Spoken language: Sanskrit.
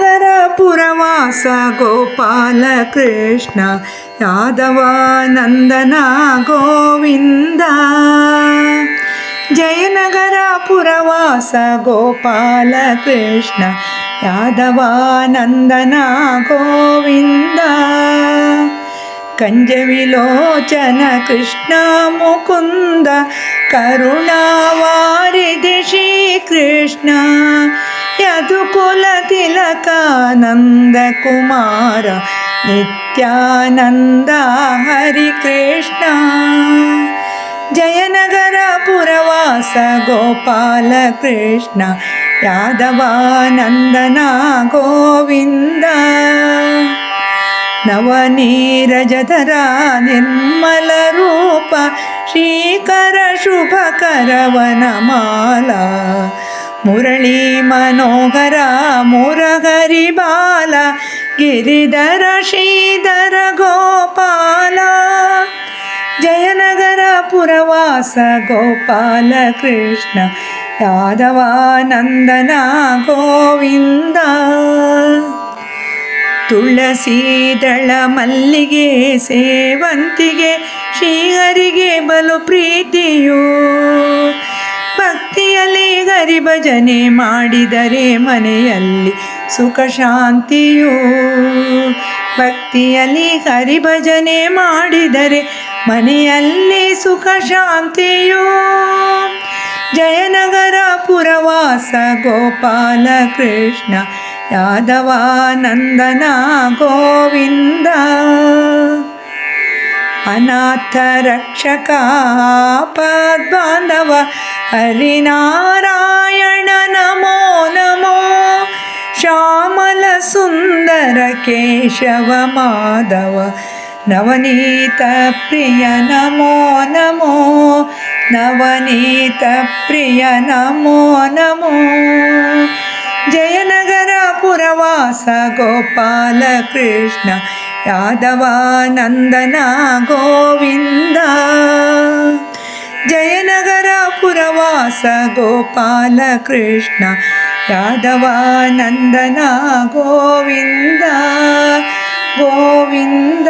जयनगरपुरवास गोपालकृष्ण यादवानन्दन गोविन्द जयनगरपुरवास गोपालकृष्ण यादवानन्दन गोविन्द कञ्जविलोचन कृष्ण मुकुन्द करुणावारिधि श्रीकृष्ण। यदुकुलतिलकानन्दकुमार नित्यानन्द हरिकृष्ण। जयनगरपुरवास गोपालकृष्ण यादवानन्दना गोविन्द नवनीरजधरा निर्मलरूप श्रीकरशुभकरवनमाला। ಮುರಳಿ ಮನೋಹರ ಮುರಗರಿ ಬಾಲ, ಗಿರಿಧರ ಶ್ರೀಧರ ಗೋಪಾಲ, ಜಯನಗರ ಪುರವಾಸ ಗೋಪಾಲ ಕೃಷ್ಣ, ಯಾದವಾನಂದನ ಗೋವಿಂದ. ತುಳಸೀದಳ ಮಲ್ಲಿಗೆ ಸೇವಂತಿಗೆ, ಶ್ರೀಹರಿಗೆ ಬಲು ಪ್ರೀತಿಯು ಭಜನೆ ಮಾಡಿದರೆ ಮನೆಯಲ್ಲಿ ಸುಖ ಶಾಂತಿಯು. ಭಕ್ತಿಯಲ್ಲಿ ಹರಿ ಭಜನೆ ಮಾಡಿದರೆ ಮನೆಯಲ್ಲಿ ಸುಖ ಶಾಂತಿಯು. ಜಯನಗರ ಪುರವಾಸ ಗೋಪಾಲ ಕೃಷ್ಣ ಯಾದವಾನಂದನ ಗೋವಿಂದ. ಅನಾಥ ರಕ್ಷಕ ಪದ್ಬಾಂಧವ ಹರಿನಾರಾಯಣ सुन्दर नवनीतप्रिय नमो नमो नवनीतप्रिय नमो नमो जयनगरपुरवास गोपालकृष्ण यादवानन्दना गोविन्द पुरवास गोपालकृष्ण यादवानन्दना गोविन्द गोविन्द।